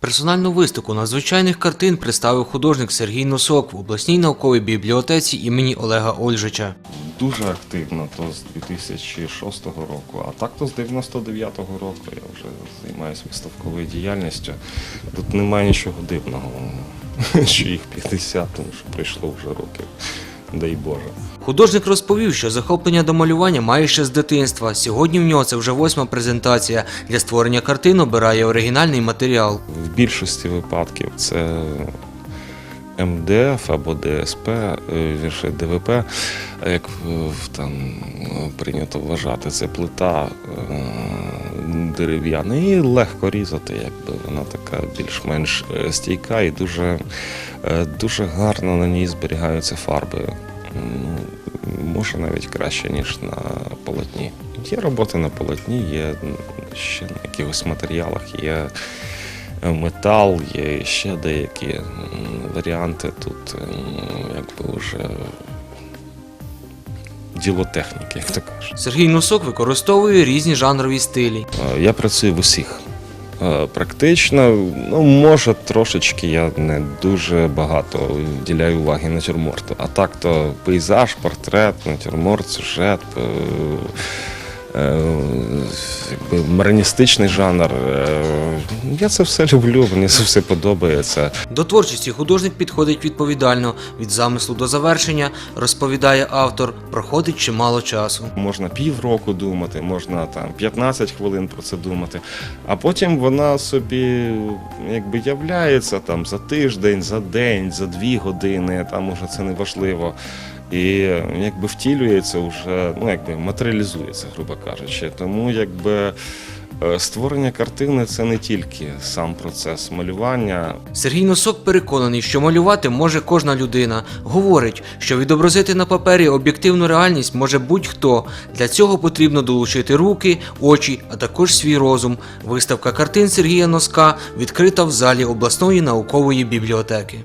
Персональну виставку надзвичайних картин представив художник Сергій Носок в обласній науковій бібліотеці імені Олега Ольжича. Дуже активно, то з 2006 року, а так то з 99-го року я вже займаюся виставковою діяльністю. Тут немає нічого дивного, що їх 50, тому що пройшло вже років, дай Боже. Художник розповів, що захоплення до малювання має ще з дитинства. Сьогодні в нього це вже восьма презентація. Для створення картин обирає оригінальний матеріал. В більшості випадків це МДФ або ДСП, е, вірше ДВП, як там прийнято вважати, це плита е, дерев'яна і легко різати, якби вона така більш-менш е, стійка і дуже, дуже гарно на ній зберігаються фарби. Ну, Може навіть краще, ніж на полотні. Є роботи на полотні, є ще на якихось матеріалах, є метал, є ще деякі варіанти тут, якби вже діло техніки, як то кажуть. Сергій Носок використовує різні жанрові стилі. Е, Я працюю в усіх. Е, Практично, ну може трошечки я не дуже багато діляю уваги натюрморту. А так то пейзаж, портрет, натюрморт, сюжет, е, якби мараністичний жанр. Е, Я це все люблю, мені це все подобається. До творчості художник підходить відповідально від замислу до завершення, розповідає автор, проходить чимало часу. Можна півроку думати, можна там 15 хвилин про це думати, а потім вона собі якби являється там за тиждень, за день, за дві години, там уже це не важливо. І якби втілюється вже, ну якби матеріалізується, грубо кажучи. Тому якби е, створення картини це не тільки сам процес малювання, Сергій Носок переконаний, що малювати може кожна людина. Говорить, що відобразити на папері об'єктивну реальність може будь-хто. Для цього потрібно долучити руки, очі, а також свій розум. Виставка картин Сергія Носка відкрита в залі обласної наукової бібліотеки.